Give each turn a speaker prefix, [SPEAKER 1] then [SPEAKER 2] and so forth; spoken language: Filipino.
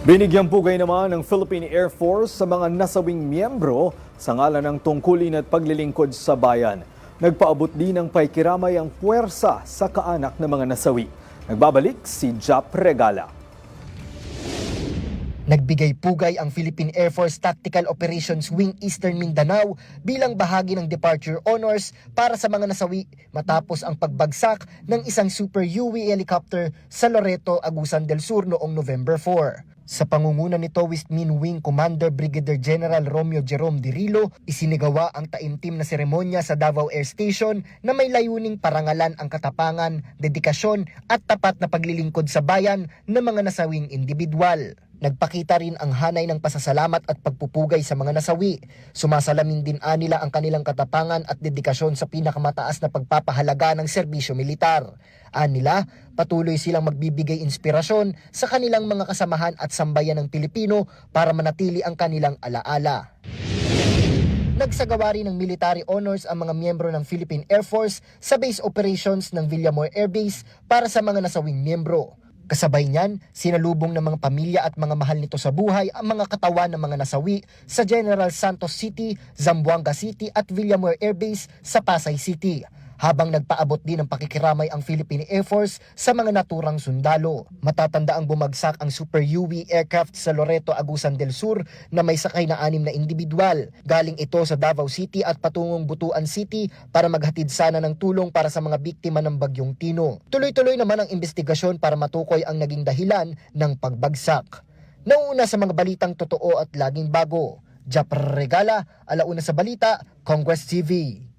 [SPEAKER 1] Binigyang pugay naman ng Philippine Air Force sa mga nasawing miyembro sa ngalan ng tungkulin at paglilingkod sa bayan. Nagpaabot din ng paikiramay ang puwersa sa kaanak ng mga nasawi. Nagbabalik si Jap Regala.
[SPEAKER 2] Nagbigay pugay ang Philippine Air Force Tactical Operations Wing Eastern Mindanao bilang bahagi ng departure honors para sa mga nasawi matapos ang pagbagsak ng isang Super UV helicopter sa Loreto, Agusan del Sur noong November 4. Sa pangunguna ni Towist Min Wing Commander Brigadier General Romeo Jerome Dirilo, isinigawa ang taimtim na seremonya sa Davao Air Station na may layuning parangalan ang katapangan, dedikasyon at tapat na paglilingkod sa bayan ng mga nasawing individual. Nagpakita rin ang hanay ng pasasalamat at pagpupugay sa mga nasawi. Sumasalamin din anila ang kanilang katapangan at dedikasyon sa pinakamataas na pagpapahalaga ng serbisyo militar. Anila, patuloy silang magbibigay inspirasyon sa kanilang mga kasamahan at sambayan ng Pilipino para manatili ang kanilang alaala. Nagsagawa rin ng military honors ang mga miyembro ng Philippine Air Force sa base operations ng Villamor Air Base para sa mga nasawing miyembro. Kasabay niyan, sinalubong ng mga pamilya at mga mahal nito sa buhay ang mga katawan ng mga nasawi sa General Santos City, Zamboanga City at Villamor Air Base sa Pasay City habang nagpaabot din ng pakikiramay ang Philippine Air Force sa mga naturang sundalo. Matatanda ang bumagsak ang Super UV aircraft sa Loreto, Agusan del Sur na may sakay na anim na individual. Galing ito sa Davao City at patungong Butuan City para maghatid sana ng tulong para sa mga biktima ng Bagyong Tino. Tuloy-tuloy naman ang investigasyon para matukoy ang naging dahilan ng pagbagsak. Nauna sa mga balitang totoo at laging bago. Jap Regala, alauna sa balita, Congress TV.